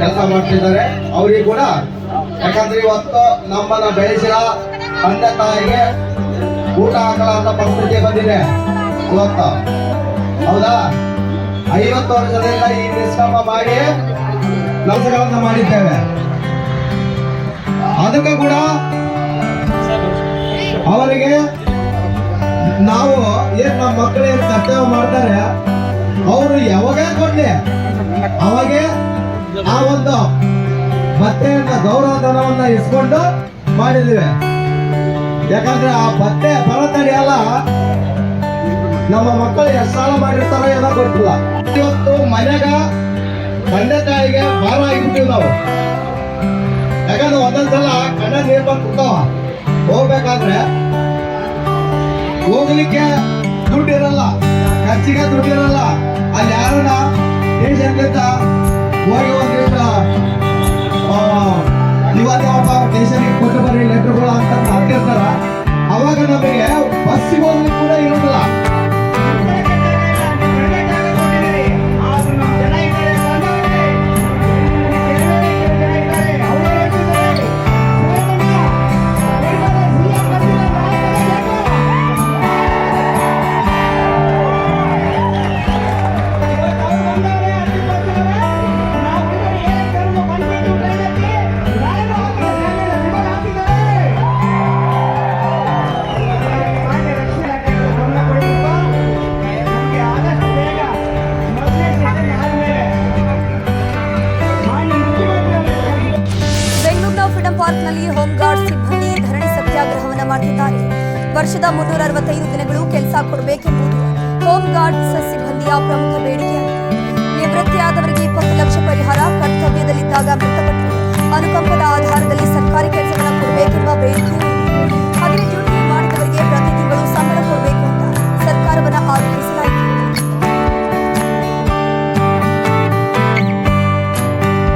ಕೆಲಸ ಮಾಡ್ತಿದ್ದಾರೆ. ಅವರಿಗೆ ಕೂಡ ಯಾಕಂದ್ರೆ ಇವತ್ತು ನಮ್ಮನ್ನ ಬೆಳೆಸಿದ ತಂದೆ ತಾಯಿಗೆ ಊಟ ಹಾಕಲಾರ್ದ ಪರಿಸ್ಥಿತಿ ಬಂದಿದೆ ಇವತ್ತು. ಹೌದಾ? ಐವತ್ತು ವರ್ಷದಿಂದ ಈ ನಿಷ್ಕರ್ಮ ಮಾಡಿ ಕೆಲಸಗಳನ್ನ ಮಾಡಿದ್ದೇವೆ. ಅದಕ್ಕೆ ಕೂಡ ಅವರಿಗೆ ನಾವು ಏನ್ ನಮ್ಮ ಮಕ್ಕಳು ಕರ್ತವ್ಯ ಮಾಡ್ತಾರೆ? ಅವರು ಯಾವಾಗ ಕೊಡ್ಲಿ? ಅವಾಗ ಆ ಒಂದು ಮತ್ತೆ ಗೌರವ ಧನವನ್ನ ಇಸ್ಕೊಂಡು ಮಾಡಿದಿವಿ. ಯಾಕಂದ್ರೆ ಆ ಭತ್ತೆ ಬರತಡಿ ತಡೆಯಲ್ಲ ನಮ್ಮ ಮಕ್ಕಳು ಎಷ್ಟು ಸಾಲ ಮಾಡಿರ್ತಾರೋ ಏನೋ ಗೊತ್ತಿಲ್ಲ. ಇವತ್ತು ಮನೆಗ ತಂದೆ ತಾಯಿಗೆ ಭಾರ ಆಗಿಬಿಟ್ಟಿವಿ ನಾವು. ಯಾಕಂದ್ರೆ ಒಂದೊಂದ್ಸಲ ಕಣ್ಣ ನೀರ್ ಬಂದು ಹೋಗ್ಬೇಕಾದ್ರೆ ಹೋಗ್ಲಿಕ್ಕೆ ದುಡ್ಡು ಇರಲ್ಲ ಖರ್ಚಿಗೆ ದುಡ್ಡು ಹೋಮ್ ಗಾರ್ಡ್ ಧರಣಿ ಸತ್ಯಾಗ್ರಹವನ್ನು ಮಾಡಿದ್ದಾರೆ ವರ್ಷದ ಮುನ್ನೂರ ಅರವತ್ತೈದು ದಿನಗಳು ಕೆಲಸ ಕೊಡಬೇಕೆಂಬುದು ಹೋಮ್ ಗಾರ್ಡ್ಸ್ ಸಿಬ್ಬಂದಿಯ ಪ್ರಮುಖ ಬೇಡಿಕೆಯಾಗಿದೆ.